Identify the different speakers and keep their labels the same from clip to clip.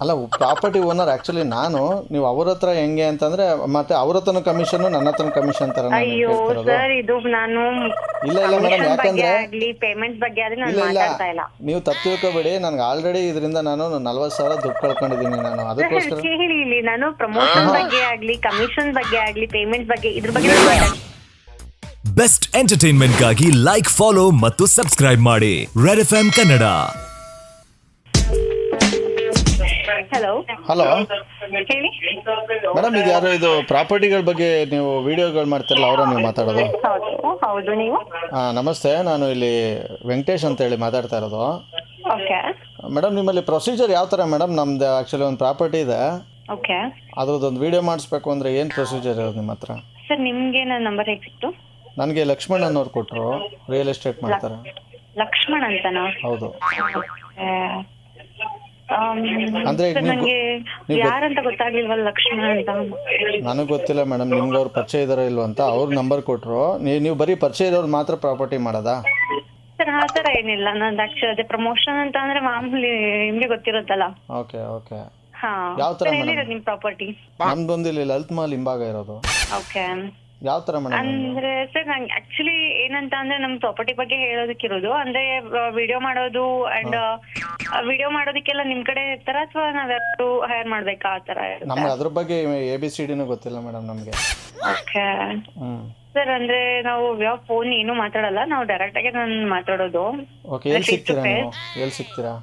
Speaker 1: ಅಲ್ಲ property owner actually ನಾನು ನೀವು ಅವ್ರ ಹತ್ರ ಹೆಂಗೆ ಅಂತಂದ್ರೆ ಮತ್ತೆ ಅವ್ರ ಹತ್ರನೂ ಕಮಿಷನ್ ನನ್ನ ಹತ್ರನೂ ಕಮಿಷನ್ ತರ
Speaker 2: ಅಯ್ಯೋ ಸರ್ ಇದು ನಾನು
Speaker 1: ಇಲ್ಲ ಇಲ್ಲ ಮೇಡಮ್ ಯಾಕಂದ್ರೆ
Speaker 2: ಆಗ್ಲಿ ಪೇಮೆಂಟ್ ಬಗ್ಗೆ ಆದ್ರೆ ನಾನು
Speaker 1: ಇಲ್ಲ ಇಲ್ಲ.
Speaker 2: ಮಾತಾಡ್ತಾ ಇಲ್ಲ.
Speaker 1: ನೀವು ತಪ್ಪು ತಿಳ್ಕೊಬೇಡಿ ನನಗೆ ಆಲ್ರೆಡಿ ಇದರಿಂದ ನಾನು ನಲ್ವತ್ತು ಸಾವಿರ ದುಡ್ಡು ಕಳ್ಕೊಂಡಿದ್ದೀನಿ ನಾನು. ಅದಕ್ಕೋಸ್ಕರ
Speaker 2: ಕೇಳಿ ಇಲ್ಲಿ ನಾನು ಪ್ರಮೋಷನ್ ಬಗ್ಗೆ ಆಗ್ಲಿ ಕಮಿಷನ್ ಬಗ್ಗೆ ಆಗ್ಲಿ ಪೇಮೆಂಟ್ ಬಗ್ಗೆ ಇದ್ರ ಬಗ್ಗೆ ನಾನು ಮಾತಾಡ್ತಾ
Speaker 3: ಬೆಸ್ಟ್ ಎಂಟರ್ಟೈನ್ಮೆಂಟ್ಗಾಗಿ ಲೈಕ್ ಫಾಲೋ ಮತ್ತು ಸಬ್ಸ್ಕ್ರೈಬ್ ಮಾಡಿ. Red F Kannada
Speaker 2: hello
Speaker 1: hello
Speaker 2: ಹೇಳಿ.
Speaker 1: ಮೇಡಮ್ ಇದು ಯಾರು ಇದು ಪ್ರಾಪರ್ಟಿಗಳ ಬಗ್ಗೆ ನೀವು ವಿಡಿಯೋಗಳು ಮಾಡ್ತಿರಲ್ಲ ಅವರ ನೀವು ಮಾತಾಡೋದು?
Speaker 2: ಹೌದು. ಹೌದು ನೀವು?
Speaker 1: ಹಾಂ ನಮಸ್ತೆ. ನಾನು ಇಲ್ಲಿ ವೆಂಕಟೇಶ್ ಅಂತ ಹೇಳಿ ಮಾತಾಡ್ತಾ ಇರೋದು.
Speaker 2: ಓಕೆ.
Speaker 1: ಮೇಡಮ್ ನಿಮ್ಮಲ್ಲಿ ಪ್ರೊಸೀಜರ್ ಯಾವ ಥರ ಮೇಡಮ್ ನಮ್ದು ಆ್ಯಕ್ಚುಲಿ ಒಂದು ಪ್ರಾಪರ್ಟಿ ಇದೆ.
Speaker 2: ಓಕೆ.
Speaker 1: ಅದ್ರದ್ದೊಂದು ವಿಡಿಯೋ ಮಾಡಿಸ್ಬೇಕು ಅಂದರೆ ಏನು ಪ್ರೊಸೀಜರ್ ಇರೋದು ನಿಮ್ಮ ಹತ್ರ?
Speaker 2: ಸರ್ ನಿಮ್ಗೆ ನನ್ನ ನಂಬರ್ ಹೇಗೆ ಸಿಕ್ತು
Speaker 1: ನನಗೆ ಲಕ್ಷ್ಮಣ್ ಅನ್ನೋರು ಕೊಟ್ಟರು ರಿಯಲ್ ಎಸ್ಟೇಟ್ ಮಾಡ್ತಾರೆ
Speaker 2: ಲಕ್ಷ್ಮಣ್ ಅಂತನಾ?
Speaker 1: ಹೌದು.
Speaker 2: ಅಂದ್ರೆ ನನಗೆ ಯಾರಂತ ಗೊತ್ತಾಗ್ಲಿಲ್ವಲ್ಲ ಲಕ್ಷ್ಮಣ್ ಅಂತ?
Speaker 1: ನನಗೆ ಗೊತ್ತಿಲ್ಲ ಮೇಡಮ್ ನಿಮ್ಗೆ ಅವ್ರು ಪರಿಚಯ ಇದಾರೋ ಇಲ್ವೋ ಅಂತ. ಅವ್ರ ನಂಬರ್ ಕೊಟ್ರು. ನೀವು ನೀವು ಬರೀ ಪರಿಚಯ ಇರೋರು ಮಾತ್ರ ಪ್ರಾಪರ್ಟಿ ಮಾಡೋದಾ?
Speaker 2: ಸರ್ ಆ ಥರ ಏನಿಲ್ಲ. ನಂದು ಆಕ್ಚುಲಿ ಅದೇ ಪ್ರಮೋಷನ್ ಅಂತ ಅಂದ್ರೆ ಮಾಮೂಲಿ ನಿಮ್ಗೆ ಗೊತ್ತಿರುತ್ತಲ್ಲ.
Speaker 1: Okay okay.
Speaker 2: ಹಾ.
Speaker 1: ಯಾವ ತರ?
Speaker 2: ಎಲ್ಲಿರೋದು ನಿಮ್ ಪ್ರಾಪರ್ಟಿ
Speaker 1: ನಮ್ದೊಂದಿಲ್ಲ ಇಲ್ಲಿ ಲಲಿತ್ ಮಹಲ್ ಹಿಂಭಾಗ ಇರೋದು.
Speaker 2: ಓಕೆ.
Speaker 1: ಯಾವ ತರ ಮೇಡಮ್
Speaker 2: ಅಂದ್ರೆ ಸರ್ ನಂಗೆ ಆಕ್ಚುಲಿ ಏನಂತ ಅಂದ್ರೆ ನಮ್ ಪ್ರಾಪರ್ಟಿ ಬಗ್ಗೆ ಹೇಳೋದಕ್ಕಿರೋದು. ಅಂದ್ರೆ ವಿಡಿಯೋ ಮಾಡೋದು ಅಂಡ್ ವಿಡಿಯೋ ಮಾಡೋದಕ್ಕೆಲ್ಲ ನಿಮ್ ಕಡೆ ಇರ್ತಾರ ಅಥವಾ ನಾವ್ ಯಾರು ಹೈರ್ ಮಾಡ್ಬೇಕಾ ಆತರ ತರ
Speaker 1: ನಮ್ಗೆ ಅದ್ರ ಬಗ್ಗೆ ಎ ಬಿ ಸಿ ಡಿನೂ ಗೊತ್ತಿಲ್ಲ ಮೇಡಮ್ ನಮಗೆ.
Speaker 2: ಓಕೆ. ಸರ್ ಅಂದ್ರೆ ನಾವು ಯಾವ ಫೋನ್ ಏನು ಮಾತಾಡಲ್ಲ ನಾವು ಡೈರೆಕ್ಟ್ ಆಗಿ ನಾನು ಮಾತಾಡೋದು.
Speaker 1: ಓಕೆ ಎಲ್ಲಿ ಸಿಗ್ತೀರಾ ನೀವು? ಎಲ್ಲಿ ಸಿಗ್ತೀರಾ?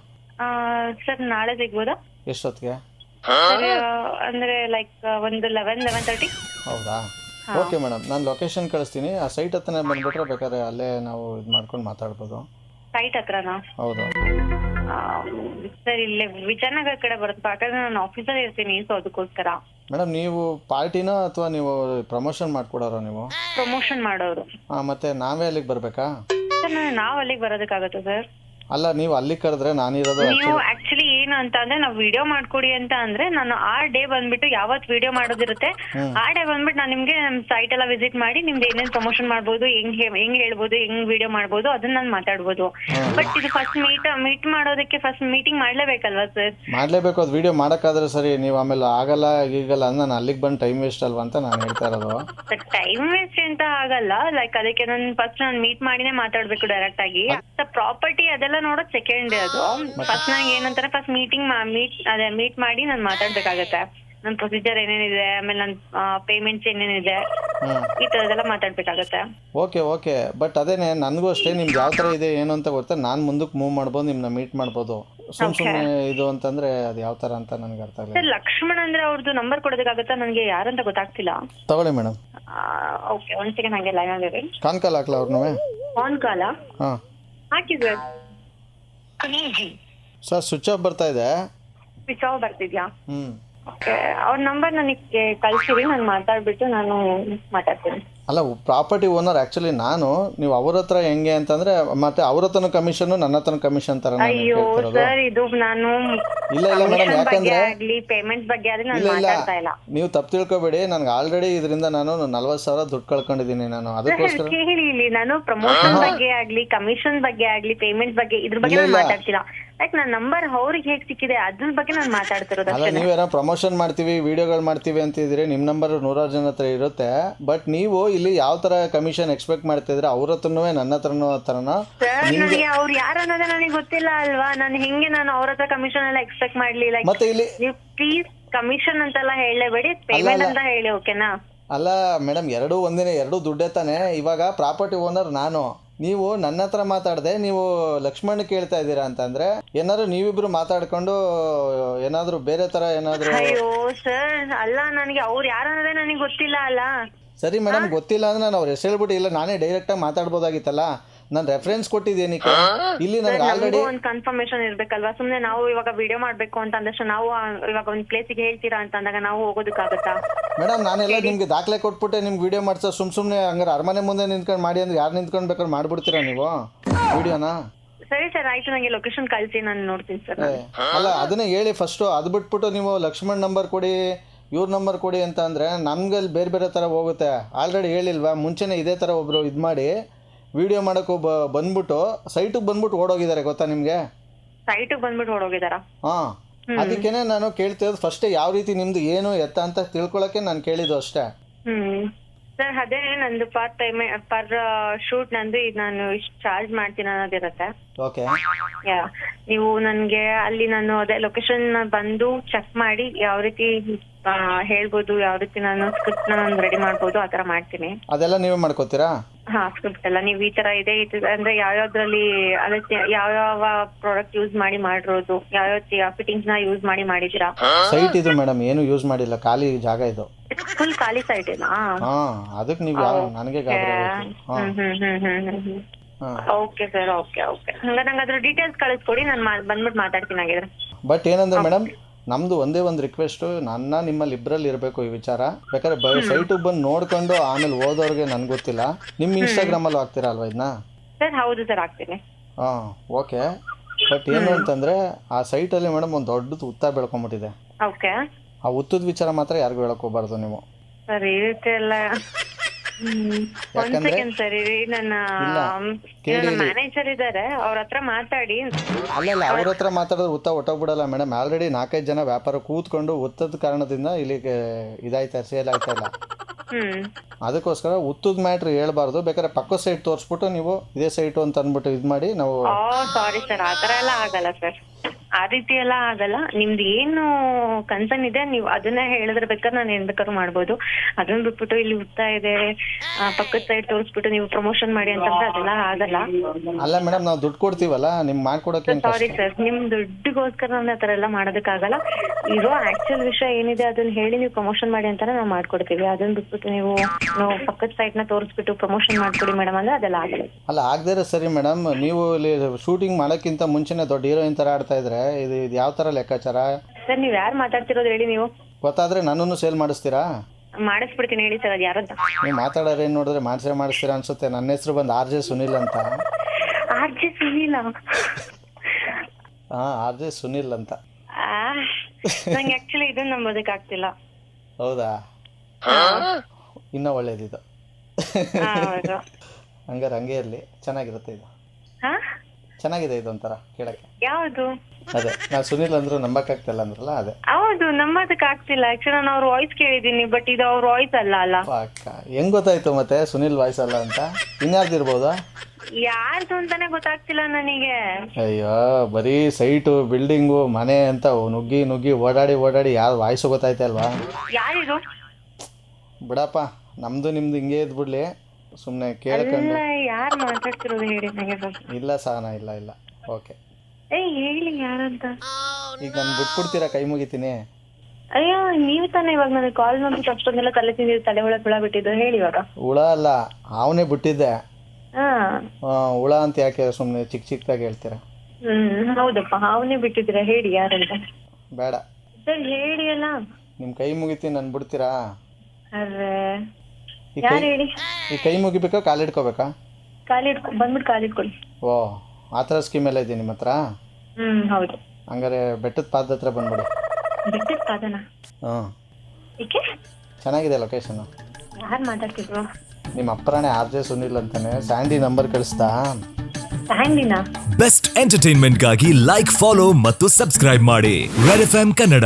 Speaker 2: ಸರ್ ನಾಳೆ ಸಿಗ್ಬೋದಾ?
Speaker 1: ಎಷ್ಟೊತ್ತಿಗೆ?
Speaker 2: ಅಂದ್ರೆ ಲೈಕ್ ಒಂದು ಲೆವೆನ್ ಲೆವೆನ್ ತರ್ಟಿ
Speaker 1: ಹೌದಾ? ಓಕೆ ಮೇಡಮ್ ನಾನು ಲೊಕೇಶನ್ ಕಳಿಸ್ತೀನಿ. ಆ ಸೈಟ್ ಹತ್ರನೇ ಬಂದ್ಬಿಟ್ರೆ ಬೇಕಾದ್ರೆ ಅಲ್ಲೇ ನಾವು ಇದು ಮಾಡ್ಕೊಂಡು ಮಾತಾಡ್ಬೋದು.
Speaker 2: ಸೈಟ್ ಹತ್ರನಾ?
Speaker 1: ಹೌದು.
Speaker 2: ಸರ್ ಇಲ್ಲೇ ವಿಜಯನಗರ ಕಡೆ ಬರುತ್ತೆ. ಯಾಕಂದ್ರೆ ನಾನು ಆಫೀಸಲ್ಲಿ ಇರ್ತೀನಿ ಸೊ ಅದಕ್ಕೋಸ್ಕರ.
Speaker 1: ಮೇಡಮ್ ನೀವು ಪಾರ್ಟಿನೋ ಅಥವಾ ನೀವು ಪ್ರಮೋಷನ್ ಮಾಡ್ಕೊಡೋರೋ ನೀವು?
Speaker 2: ಪ್ರಮೋಷನ್ ಮಾಡೋರು.
Speaker 1: ಹಾಂ ಮತ್ತೆ ನಾವೇ ಅಲ್ಲಿಗೆ ಬರಬೇಕಾ?
Speaker 2: ಸರ್ ನಾನು ನಾವು ಅಲ್ಲಿಗೆ ಬರೋದಕ್ಕಾಗತ್ತೆ ಸರ್?
Speaker 1: ಅಲ್ಲ ನೀವು ಅಲ್ಲಿಗೆ ಕರೆದ್ರೆ ನಾನಿರೋದು
Speaker 2: ನೀವು ಆಕ್ಚುಲಿ ಏನು ಅಂತ ಅಂದ್ರೆ ನಾವು ವಿಡಿಯೋ ಮಾಡ್ಕೊಡಿ ಅಂತ ಅಂದ್ರೆ ನಾನು ಆ ಡೇ ಬಂದ್ಬಿಟ್ಟು ಯಾವತ್ ವಿಡಿಯೋ ಮಾಡೋದಿರುತ್ತೆ ಆ ಡೇ ಬಂದ್ಬಿಟ್ಟು ನಾನು ನಿಮ್ಗೆ ನಮ್ ಸೈಟ್ ಎಲ್ಲ ವಿಸಿಟ್ ಮಾಡಿ ನಿಮ್ದು ಏನೇನ್ ಪ್ರಮೋಷನ್ ಮಾಡ್ಬೋದು ಹೆಂಗ್ ಹೆಂಗ್ ಹೇಳ್ಬೋದು ಹೆಂಗ್ ವಿಡಿಯೋ ಮಾಡ್ಬೋದು ಅದನ್ನ ನಾನು ಮಾತಾಡ್ಬೋದು. ಬಟ್ ಇದು ಫಸ್ಟ್ ಮೀಟ್ ಮೀಟ್ ಮಾಡೋದಕ್ಕೆ ಫಸ್ಟ್ ಮೀಟಿಂಗ್ ಮಾಡ್ಲೇಬೇಕಲ್ವಾ ಸರ್
Speaker 1: ಮಾಡ್ಲೇಬೇಕು ಅದು ವಿಡಿಯೋ ಮಾಡಕ್ಕಾದ್ರೆ ಸರಿ ನೀವು ಆಮೇಲೆ ಆಗಲ್ಲ ಈಗಲ್ಲ ಅಂದ್ರೆ ನಾನು ಅಲ್ಲಿಗೆ ಬಂದು ಟೈಮ್ ವೇಸ್ಟ್ ಅಲ್ವಾ ಅಂತ ನಾನು ಹೇಳ್ತಾ ಇರೋದು.
Speaker 2: ಟೈಮ್ ವೇಸ್ಟ್ ಅಂತ ಆಗಲ್ಲ ಲೈಕ್ ಅದಕ್ಕೆ ನಾನು ಫಸ್ಟ್ ನಾನು ಮೀಟ್ ಮಾಡಿನೇ ಮಾತಾಡ್ಬೇಕು ಡೈರೆಕ್ಟ್ ಆಗಿ. ಪ್ರಾಪರ್ಟಿ ಅದೆಲ್ಲ ನೋಡೋದು ಸೆಕೆಂಡ್ ಅದು. ಫಸ್ಟ್ ನಂಗೆ ಏನಂತಾರೆ ಫಸ್ಟ್ ಮೀಟಿಂಗ್ ಮೀಟ್ ಅದೇ ಮೀಟ್ ಮಾಡಿ ನಾನು ಮಾತಾಡ್ಬೇಕಾಗತ್ತೆ. ನನ್ ಪ್ರೊಸೀಜರ್ ಏನೇನಿದೆ ಆಮೇಲೆ ನನ್ ಪೇಮೆಂಟ್ಸ್ ಏನೇನಿದೆ ಈ ತರದೆಲ್ಲ ಮಾತಾಡ್ಬೇಕಾಗತ್ತೆ.
Speaker 1: Okay okay. ಬಟ್ ಅದೇನೆ ನನಗೂ ಅಷ್ಟೇ ನಿಮ್ಗೆ ಯಾವ ಥರ ಇದೆ ಏನು ಅಂತ ಗೊತ್ತಾ? ನಾನು ಮುಂದಕ್ಕೆ ಮೂವ್ ಮಾಡ್ಬೋದು ನಿಮ್ಮನ್ನ ಮೀಟ್ ಮಾಡ್ಬೋದು. ಸುಮ್ ಸುಮ್ಮನೆ ಇದು ಅಂತಂದ್ರೆ ಅದು ಯಾವ ಥರ ಅಂತ ನನಗೆ ಅರ್ಥ ಆಗಲ್ಲ
Speaker 2: ಸರ್ ಲಕ್ಷ್ಮಣ್ ಅಂದ್ರೆ ಅವ್ರದ್ದು ನಂಬರ್ ಕೊಡೋದಕ್ಕಾಗತ್ತಾ? ನನಗೆ ಯಾರಂತ ಗೊತ್ತಾಗ್ತಿಲ್ಲ.
Speaker 1: ತಗೊಳ್ಳಿ ಮೇಡಮ್
Speaker 2: ಓಕೆ ಒಂದ್ ಸೆಕೆಂಡ್ ಹಂಗೆ ಲೈನ್ ಅಲ್ಲಿ
Speaker 1: ಕಾನ್ ಕಾಲ್ ಹಾಕ್ಲಾ ಅವ್ರನ್ನೂ
Speaker 2: ಫೋನ್ ಕಾಲ
Speaker 1: ಹಾಂ.
Speaker 2: ಹಾಕಿ ಸರ್.
Speaker 1: ಸರ್ ಸ್ವಿಚ್ ಆಫ್ ಬರ್ತಾ ಇದೆ.
Speaker 2: ಸ್ವಿಚ್ ಆಫ್ ಬರ್ತಿದ್ಯಾ? ಓಕೆ ಅವ್ರ ನಂಬರ್ ನನಗೆ ಕಳ್ಸಿರಿ ನಾನು ಮಾತಾಡ್ಬಿಟ್ಟು ನಾನು ಮಾತಾಡ್ತೀನಿ.
Speaker 1: ಅಲ್ಲ ಪ್ರಾಪರ್ಟಿ ಓನರ್ ಆಕ್ಚುಲಿ ನಾನು ನೀವು ಅವ್ರ ಹತ್ರ ಹೆಂಗೆ ಅಂತಂದ್ರೆ ಮತ್ತೆ ಅವ್ರ ಹತ್ರನೂ ಕಮಿಷನ್ ನನ್ನ ಹತ್ರ ಕಮಿಷನ್ ತರ
Speaker 2: ಅಯ್ಯೋ ಸರ್ ಇದು ನಾನು
Speaker 1: ಇಲ್ಲ ಇಲ್ಲ ಮೇಡಮ್ ಯಾಕಂದ್ರೆ
Speaker 2: ಆಗ್ಲಿ ಪೇಮೆಂಟ್ ಬಗ್ಗೆ ಆದ್ರೆ ನಾನು
Speaker 1: ಇಲ್ಲ ಇಲ್ಲ.
Speaker 2: ಮಾತಾಡ್ತಾ ಇಲ್ಲ.
Speaker 1: ನೀವು ತಪ್ಪು ತಿಳ್ಕೊಬೇಡಿ ನನಗೆ ಆಲ್ರೆಡಿ ಇದರಿಂದ ನಾನು ನಲ್ವತ್ತು ಸಾವಿರ ದುಡ್ಡು ಕಳ್ಕೊಂಡಿದ್ದೀನಿ ನಾನು. ಅದಕ್ಕೋಸ್ಕರ
Speaker 2: ಕೇಳಿ ಇಲ್ಲಿ ನಾನು ಪ್ರಮೋಷನ್ ಬಗ್ಗೆ ಆಗ್ಲಿ ಕಮಿಷನ್ ಬಗ್ಗೆ ಆಗ್ಲಿ ಪೇಮೆಂಟ್ ಬಗ್ಗೆ ಇದ್ರ ಬಗ್ಗೆ
Speaker 1: ಇಲ್ಲ,
Speaker 2: ನಾನು
Speaker 1: ಇಲ್ಲ.
Speaker 2: ಮಾತಾಡ್ತಿಲ್ಲ. ಲೈಕ್ ನನ್ನ ನಂಬರ್ ಅವ್ರಿಗೆ ಹೇಗ್ ಸಿಕ್ಕಿದೆ ಅದ್ರ ಬಗ್ಗೆ ನಾನು ಮಾತಾಡ್ತಿರೋದು
Speaker 1: ಅಲ್ಲ
Speaker 2: ಅಷ್ಟೇ
Speaker 1: ನೀವೇನೋ ಪ್ರಮೋಷನ್ ಮಾಡ್ತೀವಿ ವಿಡಿಯೋಗಳು ಮಾಡ್ತೀವಿ ಅಂತಿದ್ದೀರಿ ನಿಮ್ಮ ನಂಬರ್ ನೂರಾರು ಜನ ಹತ್ರ ಇರುತ್ತೆ. ಬಟ್ ನೀವು ಇಲ್ಲಿ ಯಾವ ತರ ಕಮಿಷನ್ ಎಕ್ಸ್ಪೆಕ್ಟ್ ಮಾಡ್ತಿದ್ರೆ ಅವ್ರ ಹತ್ರನೂ ನನ್ನ ಹತ್ರನೂ ಆ ಥರನೋ
Speaker 2: ಸರ್ ನನಗೆ ಅವ್ರು ಯಾರು ಅನ್ನೋದೇ ನನಗೆ ಗೊತ್ತಿಲ್ಲ ಅಲ್ವಾ? ನಾನು ಹೆಂಗೆ ನಾನು ಅವ್ರ ಹತ್ರ ಕಮಿಷನ್ ಎಲ್ಲ ಎಕ್ಸ್ಪೆಕ್ಟ್ ಮಾಡ್ಲಿಲ್ಲ ಲೈಕ್
Speaker 1: ಮತ್ತೆ ಇಲ್ಲಿ
Speaker 2: ನೀವು ಪ್ಲೀಸ್ ಕಮಿಷನ್ ಅಂತೆಲ್ಲ ಹೇಳಲೇಬೇಡಿ ಪೇಮೆಂಟ್ ಅಂತ ಹೇಳಿ ಓಕೆನಾ
Speaker 1: ಅಲ್ಲ ಮೇಡಮ್ ಎರಡೂ ಒಂದಿನ ಎರಡೂ ದುಡ್ಡೇ ತಾನೆ. ಇವಾಗ ಪ್ರಾಪರ್ಟಿ ಓನರ್ ನಾನು. ನೀವು ನನ್ನ ಹತ್ರ ಮಾತಾಡದೆ ನೀವು ಲಕ್ಷ್ಮಣ್ ಕೇಳ್ತಾ ಇದ್ದೀರಾ ಅಂತಂದ್ರೆ ಏನಾದ್ರು ನೀವಿಬ್ರು ಮಾತಾಡ್ಕೊಂಡು ಏನಾದ್ರು ಬೇರೆ ತರ ಏನಾದ್ರು
Speaker 2: ಅಯ್ಯೋ ಸರ್ ಅಲ್ಲ ನನಗೆ ಅವ್ರು ಯಾರು ಅನ್ನೋದೇ ನನಗೆ ಗೊತ್ತಿಲ್ಲ ಅಲ್ಲ.
Speaker 1: ಸರಿ ಮೇಡಮ್ ಗೊತ್ತಿಲ್ಲ ಅಂದ್ರೆ ನಾನು ಅವ್ರ ಹೆಸರು ಹೇಳ್ಬಿಟ್ಟು ಇಲ್ಲ ನಾನೇ ಡೈರೆಕ್ಟ್ ಆಗಿ ಮಾತಾಡ್ಬೋದಾಗಿತ್ತಲ್ಲ? ನಾನು ರೆಫರೆನ್ಸ್ ಕೊಟ್ಟಿದ್ದೇನಕ್ಕೆ ಇಲ್ಲಿ ನನಗೆ ಆಲ್ರೆಡಿ
Speaker 2: ಒಂದು ಕನ್ಫರ್ಮೇಶನ್ ಇರ್ಬೇಕಲ್ವಾ? ಸುಮ್ನೆ ನಾವು ಇವಾಗ ವಿಡಿಯೋ ಮಾಡಬೇಕು ಅಂತ ಅಂದ್ರೆ ನಾವು ಇವಾಗ ಒಂದು ಪ್ಲೇಸಿಗೆ ಹೇಳ್ತೀರಾ ಅಂತ ಅಂದಾಗ ನಾವು ಹೋಗೋದಕ್ಕಾಗತ್ತಾ?
Speaker 1: ಮೇಡಮ್ ನಾನೆಲ್ಲ ನಿಮ್ಗೆ ದಾಖಲೆ ಕೊಟ್ಬಿಟ್ಟೆ ನಿಮ್ಗೆ ವಿಡಿಯೋ ಮಾಡ್ಸೋ ಸುಮ್ ಸುಮ್ಮನೆ ಹಂಗಾರೆ ಅರಮನೆ ಮುಂದೆ ನಿಂತ್ಕೊಂಡು ಮಾಡಿ ಅಂದ್ರೆ ಯಾರು ನಿಂತ್ಕೊಂಡು ಬೇಕಾದ್ರೆ ಮಾಡ್ಬಿಡ್ತೀರಾ ನೀವು? ವಿಡಿಯೋನಾ?
Speaker 2: ಸರಿ ಸರ್ ಆಯ್ತು ನಂಗೆ ಲೊಕೇಶನ್ ಕಳಿಸಿ ನಾನು ನೋಡ್ತೀನಿ ಸರ್.
Speaker 1: ಅಲ್ಲ ಅದನ್ನೇ ಹೇಳಿ ಫಸ್ಟು ಅದು ಬಿಟ್ಬಿಟ್ಟು ನೀವು ಲಕ್ಷ್ಮಣ್ ನಂಬರ್ ಕೊಡಿ ಇವ್ರ ನಂಬರ್ ಕೊಡಿ ಅಂತ ಅಂದರೆ ನಮ್ಗಲ್ಲಿ ಬೇರೆ ಬೇರೆ ಥರ ಹೋಗುತ್ತೆ. ಆಲ್ರೆಡಿ ಹೇಳಿಲ್ವಾ? ಮುಂಚೆನೇ ಇದೇ ಥರ ಒಬ್ಬರು ಇದು ಮಾಡಿ. ವಿಡಿಯೋ ಮಾಡೋಕ್ಕೆ ಬ ಬಂದ್ಬಿಟ್ಟು ಸೈಟಿಗೆ ಬಂದ್ಬಿಟ್ಟು ಓಡೋಗಿದ್ದಾರೆ ಗೊತ್ತಾ ನಿಮಗೆ?
Speaker 2: ಸೈಟಿಗೆ ಬಂದ್ಬಿಟ್ಟು ಹೊಡೋಗಿದಾರಾ
Speaker 1: ಹಾಂ. ಅದಕ್ಕೇನೆ ನಾನು ಕೇಳ್ತಿರೋದು ಫಸ್ಟ್ ಯಾವ ರೀತಿ ನಿಮ್ದು ಏನು ಎತ್ತ ಅಂತ ತಿಳ್ಕೊಳಕ್ಕೆ ನಾನು ಕೇಳಿದ್ದು ಅಷ್ಟೇ.
Speaker 2: ಹ್ಮ್. ಸರ್ ಅದೇ ನಂದು ಪರ್ ಟೈಮ್ ಪರ್ ಶೂಟ್ ನಂದು ಈಗ ನಾನು ಇಷ್ಟು ಚಾರ್ಜ್ ಮಾಡ್ತೀನಿ ಅನ್ನೋದಿರುತ್ತೆ.
Speaker 1: ಓಕೆ
Speaker 2: ಯಾ ನೀವು ನನ್ಗೆ ಅಲ್ಲಿ ನಾನು ಅದೇ ಲೊಕೇಶನ್ ಬಂದು ಚೆಕ್ ಮಾಡಿ ಯಾವ ರೀತಿ ಆ, ಹೇಳ್ಬೋದು ಯಾವ ರೀತಿ ನಾನು ಸ್ಕ್ರಿಪ್ಟ್ ನಾನು ರೆಡಿ ಮಾಡ್ಬೋದು ಆ ತರ ಮಾಡ್ತೀನಿ.
Speaker 1: ಅದೆಲ್ಲ ನೀವೇ ಮಾಡ್ಕೋತೀರಾ?
Speaker 2: ಹಾ ಸ್ಕ್ರಿಪ್ಟ್ ಎಲ್ಲ ನೀವು ಈ ತರ ಇದೆ ಇದು. ಅಂದ್ರೆ ಯಾವ್ಯಾವ್ದ್ರಲ್ಲಿ ಅದಕ್ಕೆ ಯಾವ ಯಾವ ಪ್ರಾಡಕ್ಟ್ ಯೂಸ್ ಮಾಡಿ ಮಾಡಿರೋದು ಯಾವ್ಯಾವ ಫಿಟ್ಟಿಂಗ್ಸ್ನ ಯೂಸ್ ಮಾಡಿ ಮಾಡಿದೀರಾ
Speaker 1: ಸೈಟ್ ಇದು ಮೇಡಮ್ ಏನು ಯೂಸ್ ಮಾಡಿಲ್ಲ. ಖಾಲಿ ಜಾಗ ಇದು.
Speaker 2: ಫುಲ್ ಖಾಲಿ ಸೈಟ್ ಏನಾ?
Speaker 1: ಹಾ ಅದಕ್ಕೆ ನೀವು ಯಾವ ನನಗೆ ಗಾಬರಿ ಆಗೋಯ್ತು. ಹಾ.
Speaker 2: ಹ್ಮ್ ಹ್ಮ್ ಹ್ಮ್
Speaker 1: ಹಾ.
Speaker 2: ಓಕೆ ಸರ್ ಓಕೆ ಓಕೆ ಹಂಗ ನಂಗೆ ಅದ್ರ ಡೀಟೇಲ್ಸ್ ಕಳಿಸ್ಕೊಡಿ. ನಾನು ಬಂದ್ಬಿಟ್ಟು ಮಾತಾಡ್ತೀನಿ ಹಾಗಿದ್ರೆ.
Speaker 1: ಬಟ್ ಏನಂದ್ರೆ ಮೇಡಮ್ ನಮ್ದು ಒಂದೇ ಒಂದು ರಿಕ್ವೆಸ್ಟ್ ನನ್ನ ನಿಮ್ಮಲ್ಲಿ ಇಬ್ಬರಲ್ಲಿ ಇರಬೇಕು ಈ ವಿಚಾರ. ಬೇಕಾದ್ರೆ ಬ ಸೈಟಿಗೆ ಬಂದು ನೋಡ್ಕೊಂಡು ಆಮೇಲೆ ಓದೋರಿಗೆ ನನ್ಗೆ ಗೊತ್ತಿಲ್ಲ. ನಿಮ್ಮ ಇನ್ಸ್ಟಾಗ್ರಾಮಲ್ಲಿ ಹಾಕ್ತೀರಾ ಅಲ್ವಾ ಇದನ್ನ
Speaker 2: ಸರ್ ಹೌದು ಸರ್ ಆಗ್ತೀನಿ
Speaker 1: ಹಾಂ ಓಕೆ. ಬಟ್ ಏನು ಅಂತಂದ್ರೆ ಆ ಸೈಟಲ್ಲಿ ಮೇಡಮ್ ಒಂದು ದೊಡ್ಡದು ಉತ್ತ ಬೆಳ್ಕೊಂಬಿಟ್ಟಿದೆ.
Speaker 2: ಓಕೆ.
Speaker 1: ಆ ಉತ್ತದ ವಿಚಾರ ಮಾತ್ರ ಯಾರಿಗೂ ಹೇಳಕ್ ಹೋಗ್ಬಾರ್ದು ನೀವು.
Speaker 2: ಸರ್ ಈ ರೀತಿ ಎಲ್ಲ ಒಂದ್
Speaker 1: ಯಾಕಂದ್ರೆ-
Speaker 2: ಸೆಕೆಂಡ್ ಸರ್ ಇರಿ ನನ್ನ
Speaker 1: ಇಲ್ಲ, ಕೇಳಿ
Speaker 2: ನನ್ನ ಮ್ಯಾನೇಜರ್ ಇದ್ದಾರೆ ಅವ್ರ ಹತ್ರ ಮಾತಾಡಿ
Speaker 1: ಅಲ್ಲಲ್ಲ ಅವ್ರ ಹತ್ರ ಮಾತಾಡಿದ್ರೆ ಉತ್ತ ಹೊಟ್ಟೋಗ್ಬಿಡಲ್ಲ ಮೇಡಮ್ ಆಲ್ರೆಡಿ ನಾಲ್ಕೈದು ಜನ ವ್ಯಾಪಾರ ಕೂತ್ಕೊಂಡು ಉತ್ತದ ಕಾರಣದಿಂದ ಇಲ್ಲಿಗೆ ಇದಾಯ್ತಾ ಸೇಲ್ ಆಯ್ತಾ ಇಲ್ಲ.
Speaker 2: ಹ್ಮ್.
Speaker 1: ಅದಕ್ಕೋಸ್ಕರ ಉತ್ತದ ಮ್ಯಾಟ್ರ್ ಹೇಳ್ಬಾರ್ದು. ಬೇಕಾದ್ರೆ ಪಕ್ಕದ ಸೈಟ್ ತೋರಿಸ್ಬಿಟ್ಟು ನೀವು ಇದೇ ಸೈಟು ಅಂತ ಅಂದ್ಬಿಟ್ಟು ಇದು ಮಾಡಿ ನಾವು
Speaker 2: ಓ ಸಾರಿ ಸರ್ ಆತರ ತರ ಎಲ್ಲ ಆಗಲ್ಲ ಸರ್ ಆ ರೀತಿ ಎಲ್ಲ ಆಗಲ್ಲ. ನಿಮ್ದು ಏನು ಕನ್ಸರ್ನ್ ಇದೆ ನೀವು ಅದನ್ನ ಹೇಳಿದ್ರೆ ಬೇಕಾದ್ರೆ ನಾನು ಏನ್ ಬೇಕಾದ್ರೂ ಮಾಡ್ಬೋದು. ಅದನ್ನ ಬಿಟ್ಬಿಟ್ಟು ಇಲ್ಲಿ ಉತ್ತಾ ಇದೆ. ಆ, ಪಕ್ಕದ ಸೈಡ್ ತೋರಿಸ್ಬಿಟ್ಟು ನೀವು ಪ್ರಮೋಷನ್ ಮಾಡಿ ಅಂತಂದ್ರೆ ಅದೆಲ್ಲ ಆಗಲ್ಲ.
Speaker 1: ಅಲ್ಲ ಮೇಡಮ್ ನಾವು ದುಡ್ಡು ಕೊಡ್ತೀವಲ್ಲ ನಿಮ್ಗೆ ಮಾಡ್ಕೊಡಕ್ಕೆ ಏನ್
Speaker 2: ಸಾರಿ ಸರ್ ನಿಮ್ ದುಡ್ಡಿಗೋಸ್ಕರ ನಾನು ಆ ತರ ಎಲ್ಲ ಮಾಡೋದಕ್ಕಾಗಲ್ಲ. ಇರೋ ಆಕ್ಚುಲ್ ವಿಷಯ ಏನಿದೆ ಅದನ್ನ ಹೇಳಿ ನೀವು ಪ್ರಮೋಷನ್ ಮಾಡಿ ಅಂತಾನೆ ನಾವು ಮಾಡ್ಕೊಡ್ತೀವಿ. ಅದನ್ನ ಬಿಟ್ಬಿಟ್ಟು ನೀವು ನಾವು ಪಕ್ಕದ ಸೈಟ್ನ ತೋರಿಸ್ಬಿಟ್ಟು ಪ್ರಮೋಷನ್ ಮಾಡ್ಕೊಡಿ ಮೇಡಮ್ ಅಂದ್ರೆ ಅದೆಲ್ಲ ಆಗಲ್ಲ.
Speaker 1: ಅಲ್ಲ ಆಗದೇ ಇರೋ ಸರಿ ಮೇಡಮ್ ನೀವು ಇಲ್ಲಿ ಶೂಟಿಂಗ್ ಮಾಡೋಕ್ಕಿಂತ ಮುಂಚೆನೇ ದೊಡ್ಡ ಹೀರೋಯಿನ್ ತರ ಆಡ್ತಾ ಇದ್ರೆ ಇದು ಇದು ಯಾವ ತರ ಲೆಕ್ಕಾಚಾರ?
Speaker 2: ಸರ್ ನೀವ್ ಯಾರು ಮಾತಾಡ್ತಿರೋದು ಹೇಳಿ ನೀವು.
Speaker 1: ಗೊತ್ತಾದ್ರೆ ನನ್ನನ್ನು ಸೇಲ್ ಮಾಡಿಸ್ತೀರಾ?
Speaker 2: ಮಾಡಿಸ್ಬಿಡ್ತೀನಿ ಹೇಳಿ ಸರ್ ಅದು ಯಾರಂತ
Speaker 1: ನೀವು ಮಾತಾಡೋರು ಏನು ನೋಡಿದ್ರೆ ಮಾಡಿಸೇ ಮಾಡಿಸ್ತೀರಾ ಅನ್ಸುತ್ತೆ. ನನ್ನ ಹೆಸರು ಬಂದು ಆರ್ ಜೆ ಸುನಿಲ್ ಅಂತ.
Speaker 2: ಆರ್ ಜೆ ಸುನಿಲ್
Speaker 1: ಹಾ ಆರ್ ಜೆ ಸುನಿಲ್ ಅಂತ.
Speaker 2: ನಂಗೆ ಆಕ್ಚುಲಿ ಇದನ್ನ ನಂಬೋದಕ್ಕೆ ಆಗ್ತಿಲ್ಲ.
Speaker 1: ಹೌದಾ? ಇನ್ನೂ ಒಳ್ಳೇದಿದು.
Speaker 2: ಹಾ, ಹೌದು.
Speaker 1: ಹಂಗಾರೆ ಹಂಗೆ ಇರಲಿ. ಚೆನ್ನಾಗಿರುತ್ತೆ ಇದು.
Speaker 2: ಹಾ?
Speaker 1: ಚೆನ್ನಾಗಿದೆ ಇದೊಂಥರ ಕೇಳಕ್ಕೆ.
Speaker 2: ಯಾವುದು?
Speaker 1: ಅದೇ. ನಾನು ಸುನಿಲ್ ಅಂದ್ರು ನಂಬಕ್ಕಾಗ್ತಿಲ್ಲ ಅಂದ್ರಲ್ಲ ಅದೇ.
Speaker 2: ಹೌದು ನಂಬೋದಕ್ಕೆ ಆಗ್ತಿಲ್ಲ. ಆಕ್ಚುಲಿ ನಾನು ಅವ್ರ ವಾಯ್ಸ್ ಕೇಳಿದೀನಿ ಬಟ್ ಇದು ಅವ್ರ ವಾಯ್ಸ್ ಅಲ್ಲ ಅಲ್ಲ.
Speaker 1: ಅಕ್ಕ ಹೆಂಗ್ ಗೊತ್ತಾಯ್ತು ಮತ್ತೆ ಸುನಿಲ್ ವಾಯ್ಸ್ ಅಲ್ಲ ಅಂತ? ಇನ್ಯಾರ್ದಿರ್ಬೋದಾ
Speaker 2: ಯಾರ್ದು ಅಂತಾನೆ ಗೊತ್ತಾಗ್ತಿಲ್ಲ ನನಗೆ.
Speaker 1: ಅಯ್ಯೋ ಬರೀ ಸೈಟು ಬಿಲ್ಡಿಂಗು ಮನೆ ಅಂತ ನುಗ್ಗಿ ನುಗ್ಗಿ ಓಡಾಡಿ ಓಡಾಡಿ ಯಾರು ವಾಯ್ಸ್ ಗೊತ್ತಾಯ್ತೆ ಅಲ್ವಾ?
Speaker 2: ಯಾರಿದು?
Speaker 1: ಬಿಡಪ್ಪ ನಮ್ದು ನಿಮ್ದು ಹಿಂಗೆ ಇದ್ಬಿಡ್ಲಿ ಸುಮ್ಮನೆ ಕೇಳ್ಕೊಂಡು.
Speaker 2: ಇಲ್ಲ ಯಾರು ಮಾತಾಡ್ತಿರೋದು ಹೇಳಿ ನನಗೆ ಸ್ವಲ್ಪ.
Speaker 1: ಇಲ್ಲ ಸಹನ ಇಲ್ಲ ಇಲ್ಲ. ಓಕೆ
Speaker 2: ಏ ಹೇಳಿ ಯಾರಂತ
Speaker 1: ಈಗ ನಾನು ಬಿಟ್ಬಿಡ್ತೀರಾ? ಕೈ ಮುಗಿತೀನಿ.
Speaker 2: ಅಯ್ಯೋ ನೀವು ತಾನೇ ಇವಾಗ ನನಗೆ ಕಾಲ್ ಮಾಡಿ ಅಷ್ಟೊಂದೆಲ್ಲ ತಲೆ ತಿಂದಿದ್ದು ತಲೆ ಒಳಗೆ ಹುಳ ಬಿಟ್ಟಿದ್ದು. ಹೇಳಿ ಇವಾಗ.
Speaker 1: ಹುಳ ಅಲ್ಲ ಅವನೇ ಬಿಟ್ಟಿದ್ದೆ.
Speaker 2: ಹಾ.
Speaker 1: ಆ, ಹುಳ ಅಂತ ಯಾಕೆ ಸುಮ್ಮನೆ ಚಿಕ್ಕ ಚಿಕ್ಕದಾಗಿ ಹೇಳ್ತೀರಾ?
Speaker 2: ಹ್ಮ್ ಹೌದಪ್ಪ ಅವನೇ ಬಿಟ್ಟಿದ್ದೀರಾ? ಹೇಳಿ ಯಾರಂತ.
Speaker 1: ಬೇಡ.
Speaker 2: ಸರ್ ಹೇಳಿ ಅಲ್ಲ.
Speaker 1: ನಿಮ್ಮ ಕೈ ಮುಗಿತೀನಿ ನಾನು ಬಿಡ್ತೀರಾ?
Speaker 2: ಅರೆ.
Speaker 1: ಈ
Speaker 2: ಯಾರು
Speaker 1: ಕೈ
Speaker 2: ಹೇಳಿ?
Speaker 1: ಈ ಕೈ ಮುಗಿಬೇಕಾ ಕಾಲಿಡ್ಕೋಬೇಕಾ
Speaker 2: ಕಾಲಿ ಇಟ್ಕೊ ಬಂದ್ಬಿಟ್ಟು ಕಾಲಿಡ್ಕೊಳ್ಳಿ
Speaker 1: ಓ. ಆ ಥರ ಸ್ಕೀಮ್ ಎಲ್ಲ ಇದೆ ನಿಮ್ಮ ಹತ್ರ?
Speaker 2: ಹ್ಮ್ ಹೌದು.
Speaker 1: ಹಂಗಾರೆ ಬೆಟ್ಟದ ಪಾದ ಹತ್ರ ಬಂದ್ಬಿಡಿ.
Speaker 2: ಬಿಟ್ಟಿದ್ ಪಾದನ?
Speaker 1: ಹ್ಞೂ
Speaker 2: ಏಕೆ?
Speaker 1: ಚೆನ್ನಾಗಿದೆ ಲೊಕೇಶನ್
Speaker 2: ಯಾರು ಮಾತಾಡ್ತಿದ್ರು?
Speaker 1: ನಿಮ್ಮ ಅಪ್ಪರಾಣೆ ಆರ್ ಜೆ ಸುನಿಲ್ ಅಂತಾನೆ. ಸ್ಯಾಂಡಿ ನಂಬರ್ ಕಳಿಸ್ತಾ.
Speaker 2: ಸ್ಯಾಂಡಿನ
Speaker 3: ಬೆಸ್ಟ್ ಎಂಟರ್ಟೈನ್ಮೆಂಟ್ಗಾಗಿ ಲೈಕ್ ಫಾಲೋ ಮತ್ತು ಸಬ್ಸ್ಕ್ರೈಬ್ ಮಾಡಿ. Red F Kannada